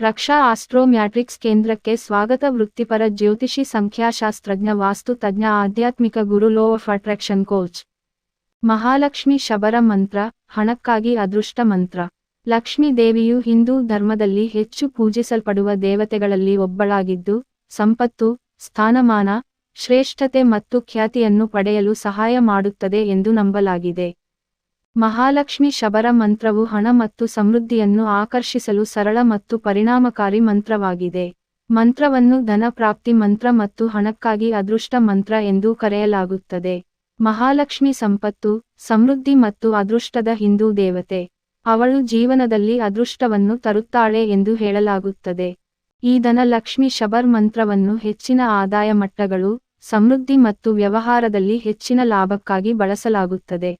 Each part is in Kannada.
ರಕ್ಷಾ ಆಸ್ಟ್ರೋಮ್ಯಾಟ್ರಿಕ್ಸ್ ಕೇಂದ್ರಕ್ಕೆ ಸ್ವಾಗತ. ವೃತ್ತಿಪರ ಜ್ಯೋತಿಷಿ ಸಂಖ್ಯಾಶಾಸ್ತ್ರಜ್ಞ, ವಾಸ್ತು ತಜ್ಞ, ಆಧ್ಯಾತ್ಮಿಕ ಗುರು, law of attraction coach. Mahalakshmi Shabara ಮಂತ್ರ, ಹಣಕ್ಕಾಗಿ ಅದೃಷ್ಟ ಮಂತ್ರ. ಲಕ್ಷ್ಮೀ ದೇವಿಯು ಹಿಂದೂ ಧರ್ಮದಲ್ಲಿ ಹೆಚ್ಚು ಪೂಜಿಸಲ್ಪಡುವ ದೇವತೆಗಳಲ್ಲಿ ಒಬ್ಬಳಾಗಿದ್ದು, ಸಂಪತ್ತು, ಸ್ಥಾನಮಾನ, ಶ್ರೇಷ್ಠತೆ ಮತ್ತು ಖ್ಯಾತಿಯನ್ನು ಪಡೆಯಲು ಸಹಾಯ ಮಾಡುತ್ತದೆ ಎಂದು ನಂಬಲಾಗಿದೆ. ಮಹಾಲಕ್ಷ್ಮಿ ಶಬರ ಮಂತ್ರವು ಹಣ ಮತ್ತು ಸಮೃದ್ಧಿಯನ್ನು ಆಕರ್ಷಿಸಲು ಸರಳ ಮತ್ತು ಪರಿಣಾಮಕಾರಿ ಮಂತ್ರವಾಗಿದೆ. ಮಂತ್ರವನ್ನು ಧನ ಪ್ರಾಪ್ತಿ ಮಂತ್ರ ಮತ್ತು ಹಣಕ್ಕಾಗಿ ಅದೃಷ್ಟ ಮಂತ್ರ ಎಂದೂ ಕರೆಯಲಾಗುತ್ತದೆ. ಮಹಾಲಕ್ಷ್ಮಿ ಸಂಪತ್ತು, ಸಮೃದ್ಧಿ ಮತ್ತು ಅದೃಷ್ಟದ ಹಿಂದೂ ದೇವತೆ. ಅವಳು ಜೀವನದಲ್ಲಿ ಅದೃಷ್ಟವನ್ನು ತರುತ್ತಾಳೆ ಎಂದು ಹೇಳಲಾಗುತ್ತದೆ. ಈ ಧನಲಕ್ಷ್ಮಿ ಶಬರ್ ಮಂತ್ರವನ್ನು ಹೆಚ್ಚಿನ ಆದಾಯ ಮಟ್ಟಗಳು, ಸಮೃದ್ಧಿ ಮತ್ತು ವ್ಯವಹಾರದಲ್ಲಿ ಹೆಚ್ಚಿನ ಲಾಭಕ್ಕಾಗಿ ಬಳಸಲಾಗುತ್ತದೆ.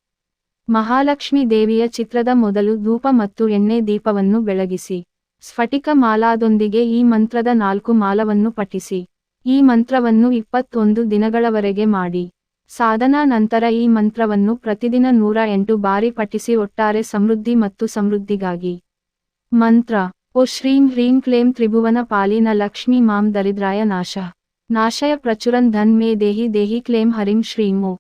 ಮಹಾಲಕ್ಷ್ಮಿ ದೇವಿಯ ಚಿತ್ರದ ಮೊದಲು ಧೂಪ ಮತ್ತು ಎಣ್ಣೆ ದೀಪವನ್ನು ಬೆಳಗಿಸಿ. ಸ್ಫಟಿಕ ಮಾಲಾದೊಂದಿಗೆ ಈ ಮಂತ್ರದ ನಾಲ್ಕು ಮಾಲವನ್ನು ಪಠಿಸಿ. ಈ ಮಂತ್ರವನ್ನು ಇಪ್ಪತ್ತೊಂದು ದಿನಗಳವರೆಗೆ ಮಾಡಿ. ಸಾಧನಾ ನಂತರ ಈ ಮಂತ್ರವನ್ನು ಪ್ರತಿದಿನ ನೂರ ಎಂಟು ಬಾರಿ ಪಠಿಸಿ ಒಟ್ಟಾರೆ ಸಮೃದ್ಧಿ ಮತ್ತು ಸಮೃದ್ಧಿಗಾಗಿ. ಮಂತ್ರ, ಓ ಶ್ರೀಂ ಹ್ರೀಂ ಕ್ಲೇಂ ತ್ರಿಭುವನ ಪಾಲಿನ ಲಕ್ಷ್ಮಿ ಮಾಂ ದರಿದ್ರಾಯ ನಾಶ. ನಾಶಯ ಪ್ರಚುರನ್ ಧನ್ ಮೇ ದೇಹಿ ದೇಹಿ ಕ್ಲೇಂ ಹರಿಂ ಶ್ರೀಂ ಓ.